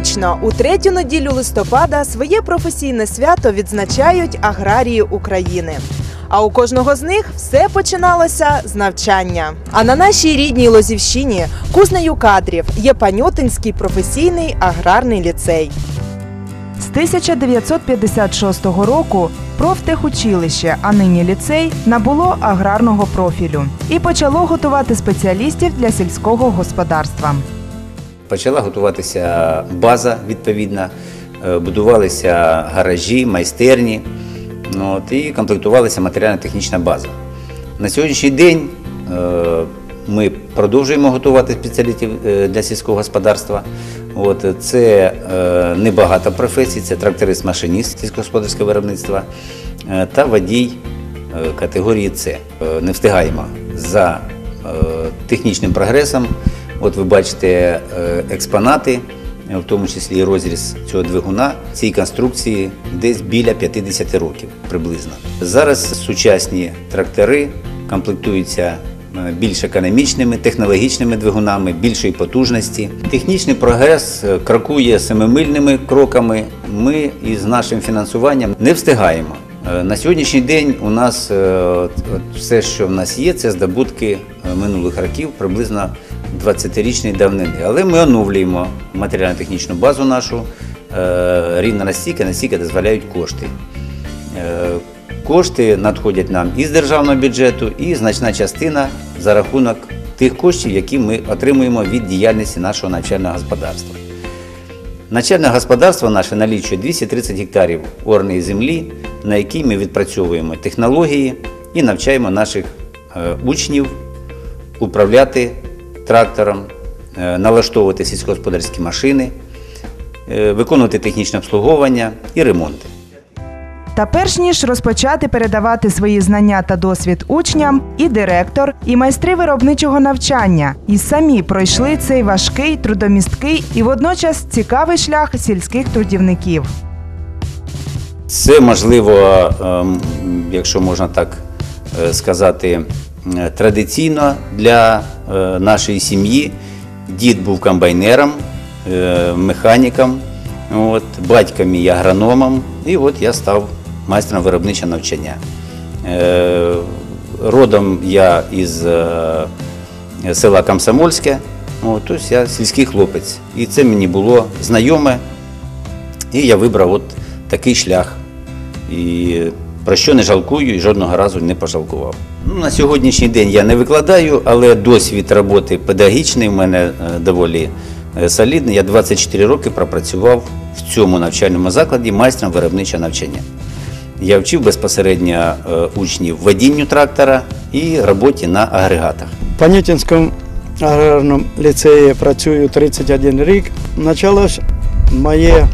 Щорічно у третю неділю листопада своє професійне свято відзначають аграрії України. А у кожного з них все починалося з навчання. А на нашій рідній Лозівщині кузнею кадрів є Панютинський професійний аграрний ліцей. З 1956 року профтехучилище, а нині ліцей, набуло аграрного профілю і почало готувати спеціалістів для сільського господарства. Почала готуватися база відповідна, е, будувалися гаражі, майстерні ну, от, і комплектувалася матеріально-технічна база. На сьогоднішній день е, ми продовжуємо готувати спеціалістів е, для сільського господарства. От, це небагато професій, це тракторист-машиніст сільськогосподарського виробництва та водій категорії С. Не встигаємо за технічним прогресом. От ви бачите е, експонати, е, в тому числі і розріз цього двигуна, цій конструкції десь біля 50 років приблизно. Зараз сучасні трактори комплектуються е, більш економічними, технологічними двигунами, більшої потужності. Технічний прогрес крокує семимильними кроками. Ми із нашим фінансуванням не встигаємо. Е, На сьогоднішній день у нас е, все, що в нас є, це здобутки е, минулих років, приблизно 20-річної давнини. Але ми оновлюємо матеріально-технічну базу нашу рівно настільки, настільки дозволяють кошти. Кошти надходять нам із державного бюджету, і значна частина за рахунок тих коштів, які ми отримуємо від діяльності нашого навчального господарства. Начальне господарство наше налічує 230 гектарів орної землі, на якій ми відпрацьовуємо технології і навчаємо наших е, учнів управляти трактором, е, налаштовувати сільськогосподарські машини, е, виконувати технічне обслуговування і ремонти. Та перш ніж розпочати передавати свої знання та досвід учням, і директор, і майстри виробничого навчання, і самі пройшли цей важкий, трудомісткий і водночас цікавий шлях сільських трудівників. Це можливо, ем, якщо можна так е, сказати, традиційно для е, нашої сім'ї. Дід був комбайнером, е, механіком, от, батько мій агрономом, і от я став майстром виробничого навчання. Е, Родом я із е, села Комсомольське, тобто я сільський хлопець. І це мені було знайоме, і я вибрав от такий шлях. І про що не жалкую і жодного разу не пожалкував. Ну, на сьогоднішній день я не викладаю, але досвід роботи педагогічний в мене е, доволі солідний. Я 24 роки пропрацював в цьому навчальному закладі майстром виробничого навчання. Я вчив безпосередньо е, учнів водінню трактора і роботі на агрегатах. В Панютинському аграрному ліцеї працюю 31 рік. Почалось моє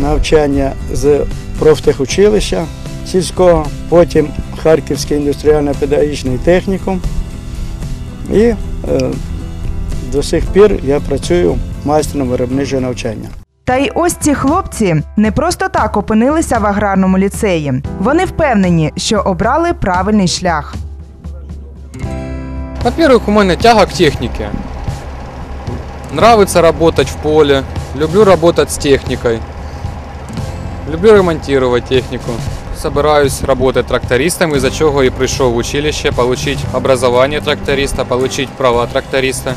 навчання з профтехучилища сільського, потім Харківський індустріально-педагогічний технікум. І е, до сих пір я працюю майстром виробничого навчання. Та й ось ці хлопці не просто так опинилися в аграрному ліцеї. Вони впевнені, що обрали правильний шлях. Во-первых, у меня тяга к технике. Нравится работать в поле. Люблю работать с техникой. Люблю ремонтировать технику. Собираюсь работать трактористом, из-за чего и пришел в училище, получить образование тракториста, получить права тракториста,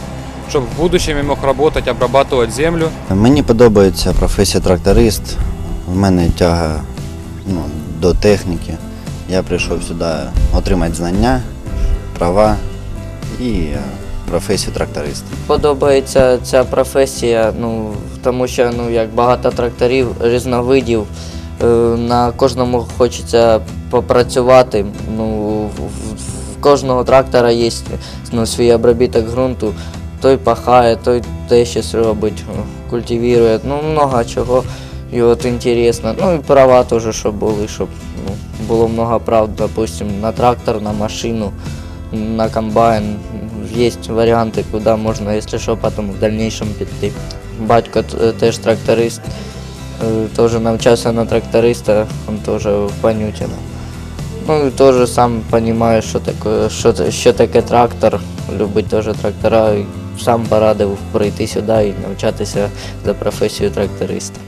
чтобы в будущем я мог работать, обрабатывать землю. Мені подобається професія тракторист. У мене тяга ну, до техніки. Я прийшов сюди отримати знання, права і е, професію тракториста. Подобається ця професія, ну тому що ну як багато тракторів, різновидів. е, На кожному хочеться попрацювати. Ну, в, в- в кожного трактора є ну, свій обробіток ґрунту. Той пахає, той те щось робить, е, культивує. Ну, много чого. І от інтересно. Ну і права теж, щоб були, щоб ну, було много прав, допустим, на трактор, на машину, на комбайн. Є варіанти, куди можна, якщо що, потім в дальнейшем піти. Батько теж тракторист, е, теж навчався на тракториста, він теж в Панютіно. Ну і теж сам розумію, що таке, що, що таке трактор, любить теж трактора. Сам порадив прийти сюди і навчатися за професією тракториста.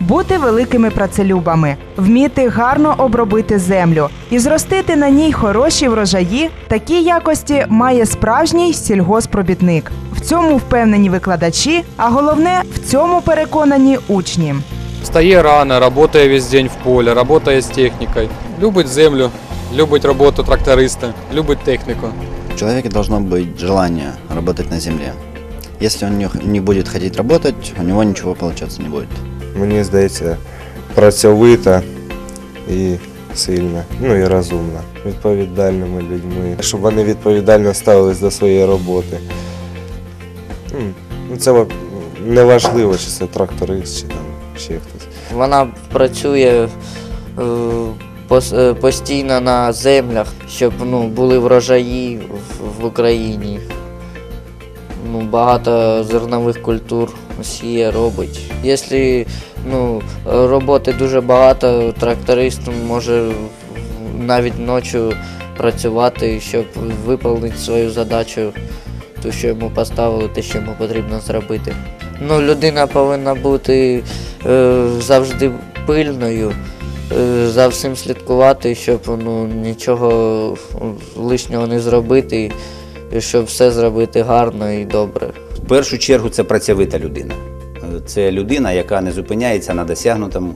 Бути великими працелюбами, вміти гарно обробити землю і зростити на ній хороші врожаї. Такі якості має справжній сільгоспробітник. В цьому впевнені викладачі, а головне в цьому переконані учні. Встає рано, работає весь день в полі, работає з технікою. Любить землю, любить роботу тракториста, любить техніку. У человека должно быть желание работать на земле. Если он не, не будет хотеть работать, у него ничего получаться не будет. Мені здається, працьовита і сильна, ну і розумна, відповідальними людьми, щоб вони відповідально ставились до своєї роботи. Ну, це не важливо, чи це тракторист, чи там ще хтось. Вона працює е, постійно на землях, щоб ну, були врожаї в, Україні. Ну, багато зернових культур сіє, робить. Якщо ну, роботи дуже багато, тракторист може навіть ночі працювати, щоб виконати свою задачу, ту, що йому поставили, те, що йому потрібно зробити. Ну, людина повинна бути е, завжди пильною, е, за всім слідкувати, щоб ну, нічого лишнього не зробити, і щоб все зробити гарно і добре. В першу чергу це працьовита людина. Е, Це людина, яка не зупиняється на досягнутому.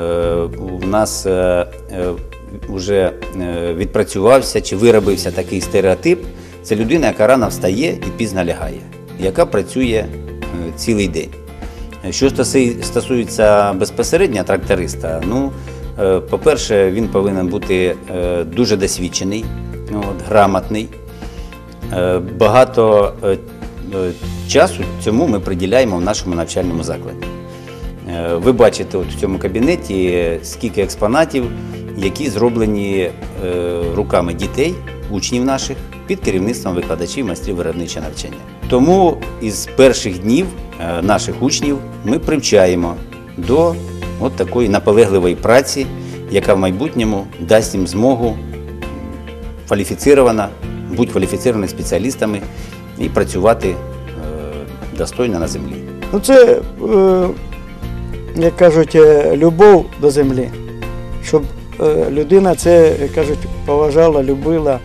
Е, У нас вже відпрацювався чи виробився такий стереотип. Це людина, яка рано встає і пізно лягає, яка працює е, цілий день. Е, Що стосується безпосередньо тракториста, ну, е, по-перше, він повинен бути е, дуже досвідчений, от, грамотний. Е, Багато е, е, часу цьому ми приділяємо в нашому навчальному закладі. Е, Ви бачите от в цьому кабінеті е, скільки експонатів, які зроблені е, руками дітей, учнів наших, під керівництвом викладачів майстрів виробничого навчання. Тому із перших днів е, наших учнів ми привчаємо до от такої наполегливої праці, яка в майбутньому дасть їм змогу кваліфіцирована, бути кваліфіцированими спеціалістами і працювати е, достойно на землі. Ну це, е, як кажуть, е, любов до землі. Щоб людина це, як кажуть, поважала, любила.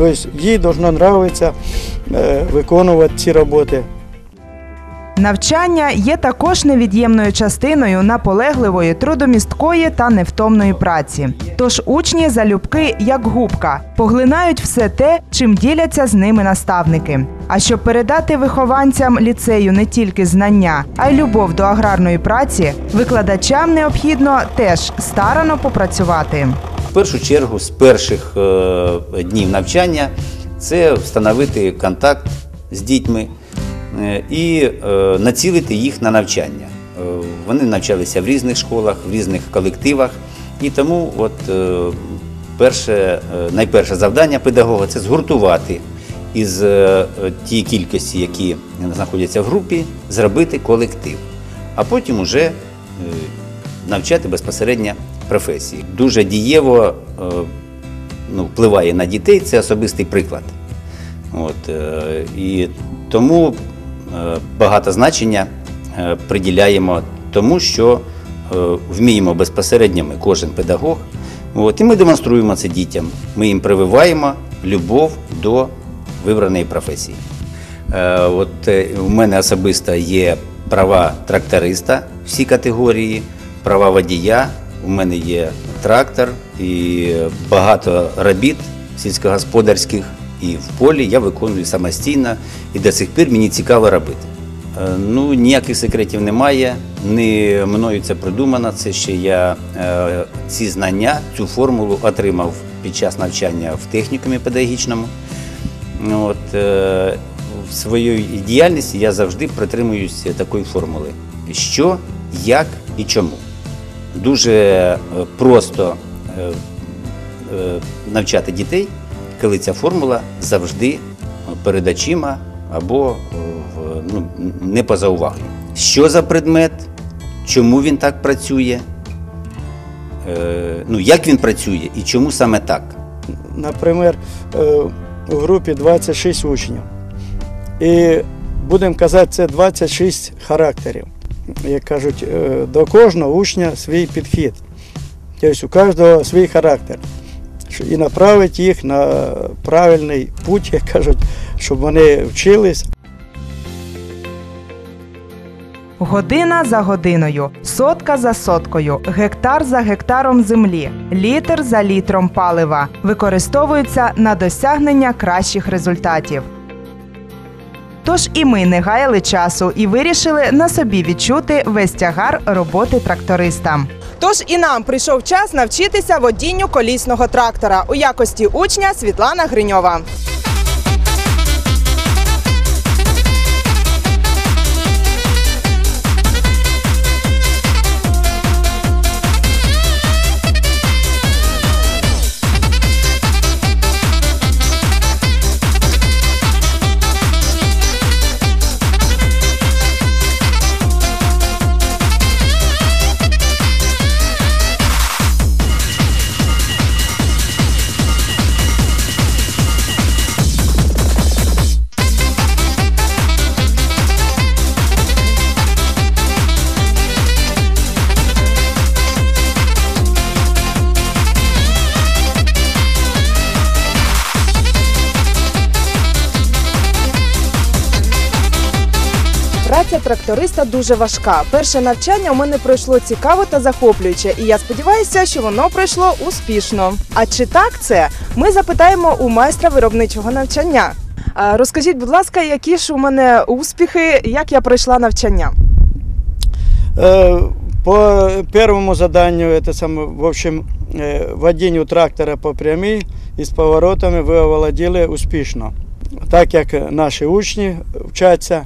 Тобто їй нравитися е, виконувати ці роботи. Навчання є також невід'ємною частиною наполегливої, трудомісткої та невтомної праці. Тож учні залюбки, як губка, поглинають все те, чим діляться з ними наставники. А щоб передати вихованцям ліцею не тільки знання, а й любов до аграрної праці, викладачам необхідно теж старано попрацювати. В першу чергу, з перших е, днів навчання це встановити контакт з дітьми і е, націлити їх на навчання. Е, Вони навчалися в різних школах, в різних колективах, і тому от, е, перше, е, найперше завдання педагога це згуртувати із е, тієї кількості, які знаходяться в групі, зробити колектив, а потім уже е, навчати безпосередньо професії. Дуже дієво е, ну, впливає на дітей, це особистий приклад. От, е, і тому е, багато значення е, приділяємо тому, що е, вміємо безпосередньо ми, кожен педагог. От, і ми демонструємо це дітям. Ми їм прививаємо любов до вибраної професії. Е, От е, у мене особисто є права тракториста всі категорії, права водія. У мене є трактор і багато робіт сільськогосподарських і в полі я виконую самостійно і до сих пір мені цікаво робити. Е, Ну, ніяких секретів немає, не мною це придумано. Це ще я е, ці знання, цю формулу отримав під час навчання в технікумі педагогічному. От, е, в своїй діяльності я завжди притримуюся такої формули: що, як і чому. Дуже просто навчати дітей, коли ця формула завжди перед очима або е, ну, не поза увагою. Що за предмет, чому він так працює, е, ну, як він працює і чому саме так. Наприклад, е, у групі 26 учнів. І будемо казати, це 26 характерів. Як кажуть, е, до кожного учня свій підхід. Тобто у кожного свій характер. І направити їх на правильний путь, як кажуть, щоб вони вчились. Година за годиною, сотка за соткою, гектар за гектаром землі, літр за літром палива використовуються на досягнення кращих результатів. Тож і ми не гаяли часу і вирішили на собі відчути весь тягар роботи тракториста. Тож і нам прийшов час навчитися водінню колісного трактора у якості учня Світлана Гриньова. Праця тракториста дуже важка. Перше навчання у мене пройшло цікаво та захоплююче, і я сподіваюся, що воно пройшло успішно. А чи так це? Ми запитаємо у майстра виробничого навчання. А, Розкажіть, будь ласка, які ж у мене успіхи, як я пройшла навчання? Э, По первому заданию, это самое, в общем, э, водінню трактора по прямій і з поворотами ви оволоділи успішно. Так як наші учні вчаться, е,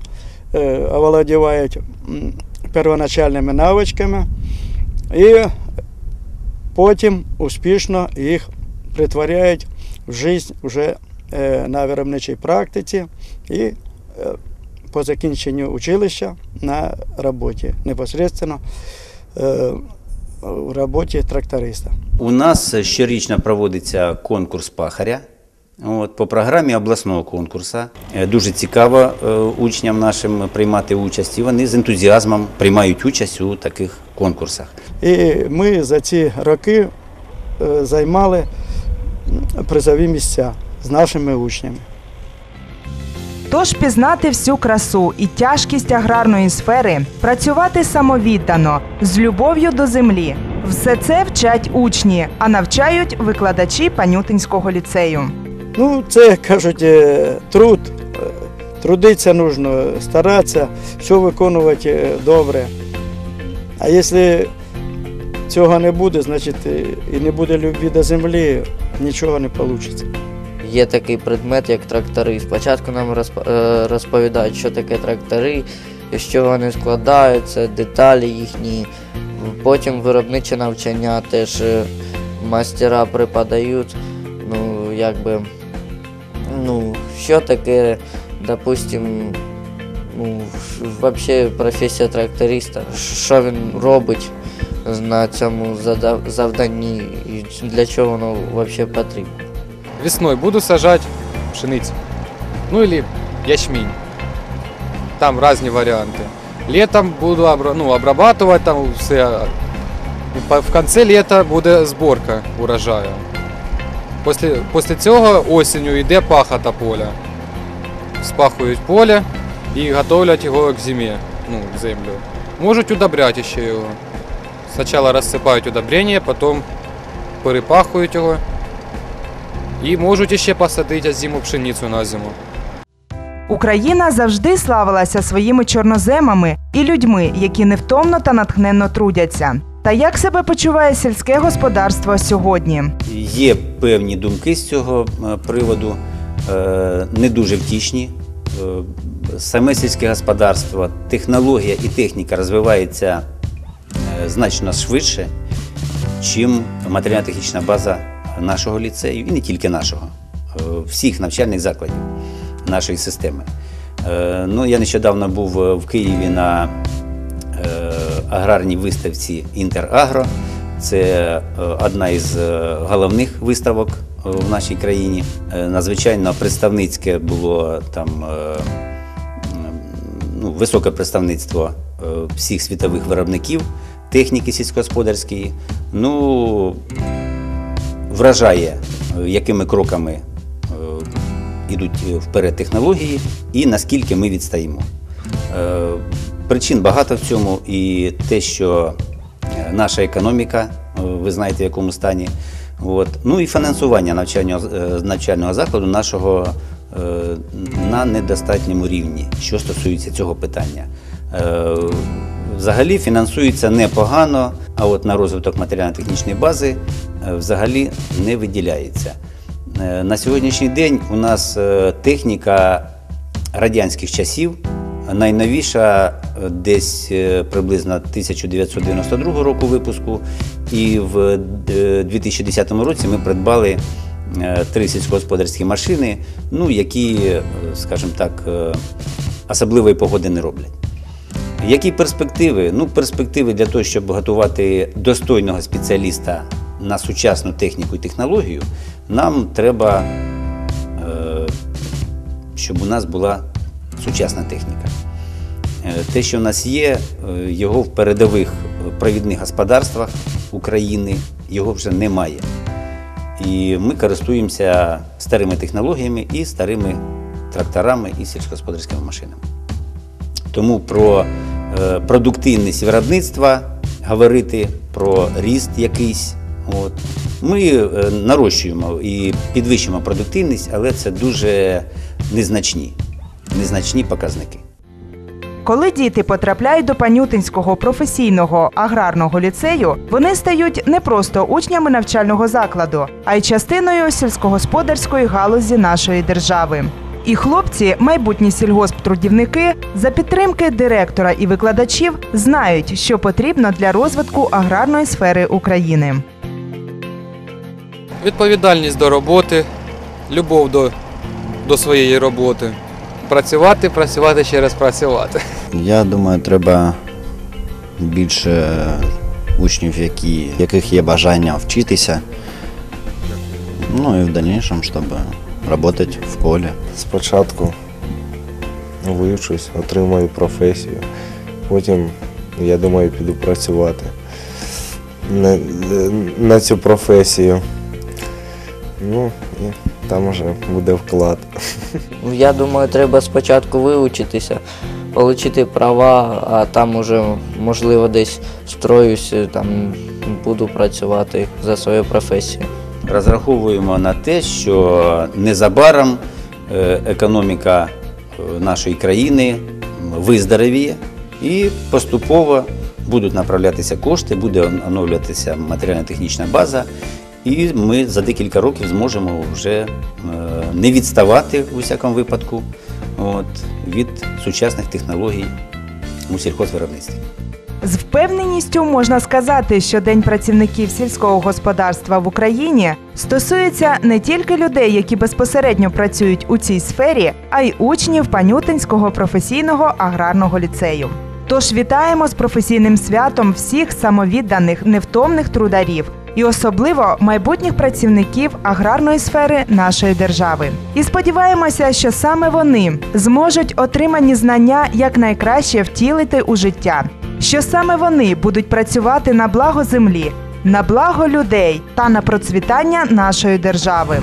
оволодівають первоначальними навичками і потім успішно їх притворяють в життя вже е, на виробничій практиці і е, по закінченню училища на роботі непосредственно е, в роботі тракториста. У нас щорічно проводиться конкурс пахаря. От, по програмі обласного конкурсу. Е, Дуже цікаво е, учням нашим приймати участь, і вони з ентузіазмом приймають участь у таких конкурсах. І ми за ці роки е, займали призові місця з нашими учнями. Тож пізнати всю красу і тяжкість аграрної сфери, працювати самовіддано, з любов'ю до землі. Все це вчать учні, а навчають викладачі Панютинського ліцею. Ну, це кажуть е, труд. Е, Трудитися нужно, старатися, все виконувати е, добре. А якщо цього не буде, значить і не буде любві до землі, нічого не вийде. Є такий предмет, як трактори. Спочатку нам розповідають, що таке трактори, чого вони складаються, деталі їхні. Потім виробниче навчання теж мастера преподають. Ну, якби, ну, що таке, допустим, ну, взагалі професія тракториста, що він робить на цьому зада- завданні і для чого воно взагалі потрібно. Весной буду сажать пшеницу. Ну или ячмень. Там разные варианты. Летом буду обра- ну, обрабатывать там все. І по- В конце лета буде зборка урожаю. Після, після цього осінню йде пахота поля. Спахують поле і готовлять його к зимі, ну, землю. Можуть удобряти ще його. Спочатку розсипають удобрення, потім перепахують його. І можуть ще посадити зиму пшеницю на зиму. Україна завжди славилася своїми чорноземами і людьми, які невтомно та натхненно трудяться. Та як себе почуває сільське господарство сьогодні? Є певні думки з цього е, приводу, е, не дуже втішні. Е, Саме сільське господарство, технологія і техніка розвивається значно швидше, чим матеріально-технічна база нашого ліцею, і не тільки нашого, всіх навчальних закладів нашої системи. Ну, я нещодавно був в Києві на аграрній виставці Інтерагро. Це е, одна із е, головних виставок е, в нашій країні. Надзвичайно представницьке було там ну, високе представництво всіх світових виробників техніки сільськогосподарської. Ну, вражає, якими кроками ідуть вперед технології і наскільки ми відстаємо. Причин багато в цьому, і те, що е, наша економіка, е, ви знаєте, в якому стані. От. Ну і фінансування навчального, е, навчального закладу нашого на недостатньому рівні, що стосується цього питання. Взагалі фінансується непогано, а от на розвиток матеріально-технічної бази взагалі не виділяється. На сьогоднішній день у нас техніка радянських часів, найновіша десь е, приблизно 1992 року випуску, і в е, 2010 році ми придбали е, три сільськогосподарські машини, ну, які, е, скажімо так, е, особливої погоди не роблять. Які перспективи? Ну, перспективи для того, щоб готувати достойного спеціаліста на сучасну техніку і технологію, нам треба, е, щоб у нас була сучасна техніка. Е, Те, що в нас є, е, його в передових е, провідних господарствах України його вже немає. І ми користуємося старими технологіями і старими тракторами і сільськогосподарськими машинами. Тому про продуктивність виробництва говорити, про ріст якийсь. От. Ми нарощуємо і підвищуємо продуктивність, але це дуже незначні, незначні показники. Коли діти потрапляють до Панютинського професійного аграрного ліцею, вони стають не просто учнями навчального закладу, а й частиною сільськогосподарської галузі нашої держави. І хлопці, майбутні сільгосптрудівники, за підтримки директора і викладачів знають, що потрібно для розвитку аграрної сфери України. Відповідальність до роботи, любов до, до своєї роботи. Працювати, працювати, ще раз працювати. Я думаю, треба більше учнів, які, яких є бажання вчитися. Ну і в дальнейшем, щоб працювати в полі. Спочатку вивчусь, отримаю професію. Потім, я думаю, піду працювати на, на цю професію. Ну, і там вже буде вклад. Я думаю, треба спочатку вивчитися, отримати права, а там уже, можливо, десь встроюсь, там буду працювати за свою професію. Розраховуємо на те, що незабаром е, економіка е, нашої країни виздоровіє і поступово будуть направлятися кошти, буде оновлюватися матеріально-технічна база, і ми за декілька років зможемо вже е, не відставати у всякому випадку от, від сучасних технологій у сільхозвиробництві. З впевненістю можна сказати, що День працівників сільського господарства в Україні стосується не тільки людей, які безпосередньо працюють у цій сфері, а й учнів Панютинського професійного аграрного ліцею. Тож вітаємо з професійним святом всіх самовідданих невтомних трударів і особливо майбутніх працівників аграрної сфери нашої держави. І сподіваємося, що саме вони зможуть отримані знання якнайкраще втілити у життя, що саме вони будуть працювати на благо землі, на благо людей та на процвітання нашої держави.